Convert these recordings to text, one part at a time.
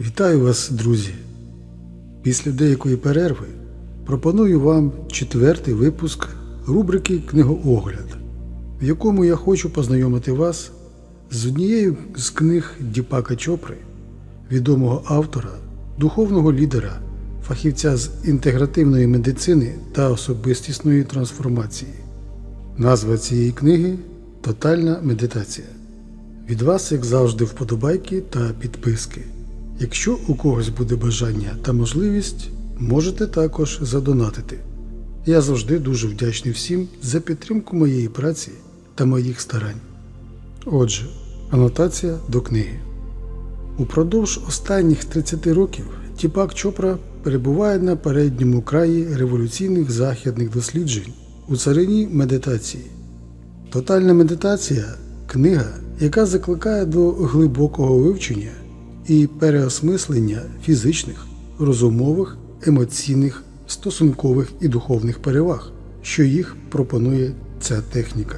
Вітаю вас, друзі! Після деякої перерви пропоную вам четвертий випуск рубрики Книгоогляд, в якому я хочу познайомити вас з однією з книг Діпака Чопри, відомого автора, духовного лідера, фахівця з інтегративної медицини та особистісної трансформації. Назва цієї книги Тотальна медитація. Від вас, як завжди, вподобайки та підписки. Якщо у когось буде бажання та можливість, можете також задонатити. Я завжди дуже вдячний всім за підтримку моєї праці та моїх старань. Отже, анотація до книги. Упродовж останніх 30 років Тіпак Чопра перебуває на передньому краї революційних західних досліджень у царині медитації. Тотальна медитація книга, яка закликає до глибокого вивчення і переосмислення фізичних, розумових, емоційних, стосункових і духовних переваг, що їх пропонує ця техніка.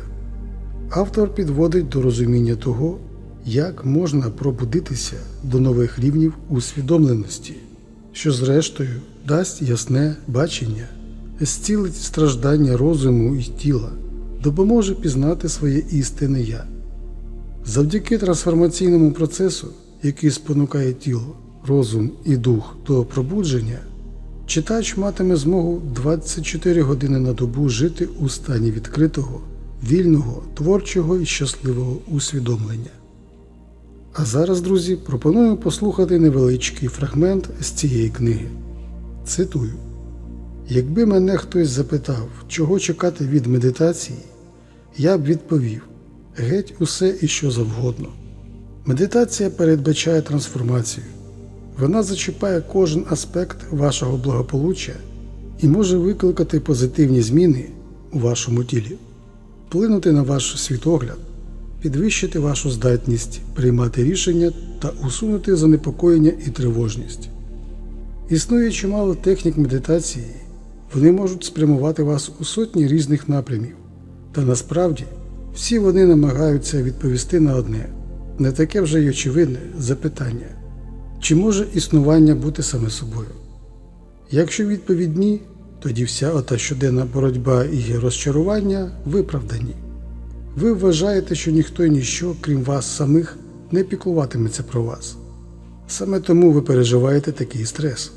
Автор підводить до розуміння того, як можна пробудитися до нових рівнів усвідомленості, що зрештою дасть ясне бачення, зцілить страждання розуму і тіла, допоможе пізнати своє істинне я. Завдяки трансформаційному процесу, який спонукає тіло, розум і дух до пробудження, читач матиме змогу 24 години на добу жити у стані відкритого, вільного, творчого і щасливого усвідомлення. А зараз, друзі, пропоную послухати невеличкий фрагмент з цієї книги. Цитую: Якби мене хтось запитав, чого чекати від медитації, я б відповів геть усе і що завгодно. Медитація передбачає трансформацію. Вона зачіпає кожен аспект вашого благополуччя і може викликати позитивні зміни у вашому тілі, вплинути на ваш світогляд, підвищити вашу здатність приймати рішення та усунути занепокоєння і тривожність. Існує чимало технік медитації, вони можуть спрямувати вас у сотні різних напрямів, та насправді всі вони намагаються відповісти на одне, не таке вже й очевидне запитання, чи може існування бути саме собою? Якщо відповідь ні, тоді вся ота щоденна боротьба і розчарування виправдані. Ви вважаєте, що ніхто і ніщо, крім вас самих, не піклуватиметься про вас. Саме тому ви переживаєте такий стрес.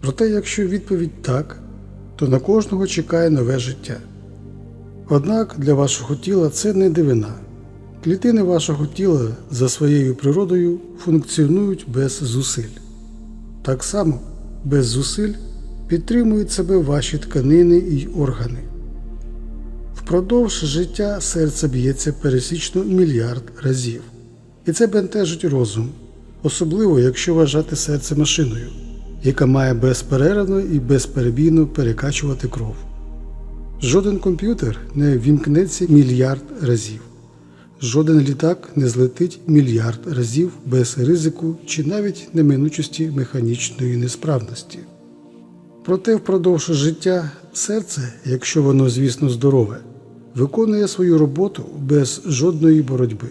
Проте, якщо відповідь так, то на кожного чекає нове життя. Однак для вашого тіла це не дивина. Клітини вашого тіла за своєю природою функціонують без зусиль. Так само без зусиль підтримують себе ваші тканини й органи. Впродовж життя серце б'ється пересічно мільярд разів, і це бентежить розум, особливо якщо вважати серце машиною, яка має безперервно і безперебійно перекачувати кров. Жоден комп'ютер не вімкнеться мільярд разів, жоден літак не злетить мільярд разів без ризику чи навіть неминучості механічної несправності. Проте впродовж життя серце, якщо воно, звісно, здорове, виконує свою роботу без жодної боротьби.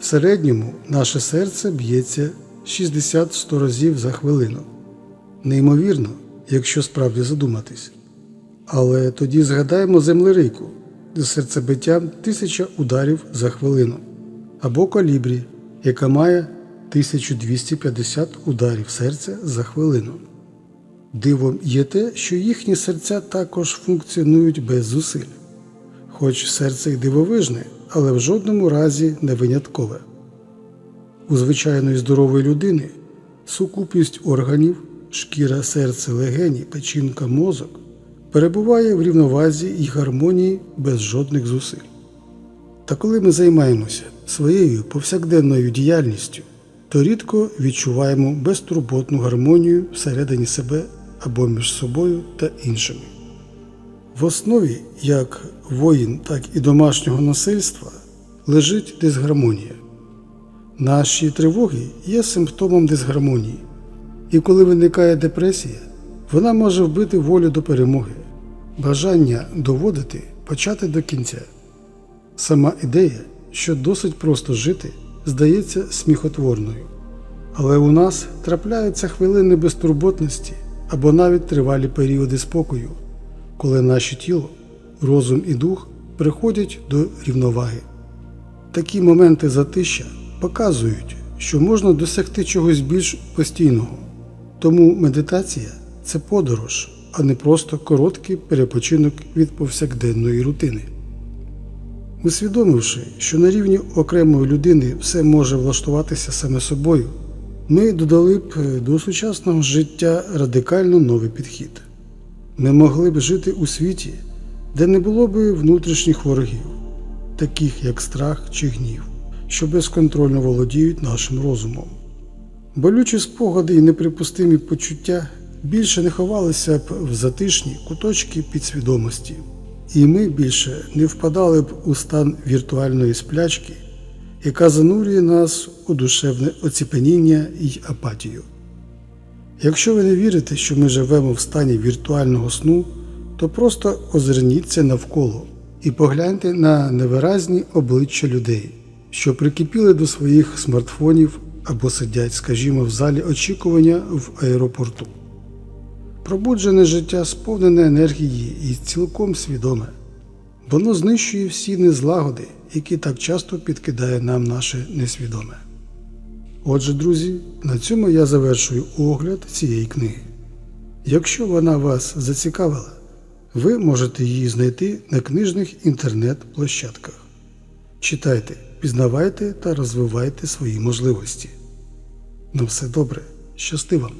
В середньому наше серце б'ється 60-100 разів за хвилину. Неймовірно, якщо справді задуматись. Але тоді згадаємо землерийку з серцебиттям тисяча ударів за хвилину, або колібрі, яка має 1250 ударів серця за хвилину. Дивом є те, що їхні серця також функціонують без зусиль, хоч серце й дивовижне, але в жодному разі не виняткове. У звичайної здорової людини сукупність органів, шкіра, серце, легені, печінка, мозок перебуває в рівновазі і гармонії без жодних зусиль. Та коли ми займаємося своєю повсякденною діяльністю, то рідко відчуваємо безтурботну гармонію всередині себе або між собою та іншими. В основі як воїн, так і домашнього насильства лежить дисгармонія. Наші тривоги є симптомом дисгармонії, і коли виникає депресія, вона може вбити волю до перемоги, бажання доводити почати до кінця. Сама ідея, що досить просто жити, здається сміхотворною. Але у нас трапляються хвилини безтурботності або навіть тривалі періоди спокою, коли наше тіло, розум і дух приходять до рівноваги. Такі моменти затища показують, що можна досягти чогось більш постійного. Тому медитація це подорож, а не просто короткий перепочинок від повсякденної рутини. Усвідомивши, що на рівні окремої людини все може влаштуватися саме собою, ми додали б до сучасного життя радикально новий підхід. Ми могли б жити у світі, де не було б внутрішніх ворогів, таких як страх чи гнів, що безконтрольно володіють нашим розумом. Болючі спогади і неприпустимі почуття більше не ховалися б в затишні куточки підсвідомості, і ми більше не впадали б у стан віртуальної сплячки, яка занурює нас у душевне оціпеніння й апатію. Якщо ви не вірите, що ми живемо в стані віртуального сну, то просто озирніться навколо і погляньте на невиразні обличчя людей, що прикипіли до своїх смартфонів або сидять, скажімо, в залі очікування в аеропорту. Пробуджене життя сповнене енергії і цілком свідоме. Воно знищує всі незлагоди, які так часто підкидає нам наше несвідоме. Отже, друзі, на цьому я завершую огляд цієї книги. Якщо вона вас зацікавила, ви можете її знайти на книжних інтернет-площадках. Читайте, пізнавайте та розвивайте свої можливості. На все добре, щасти вам!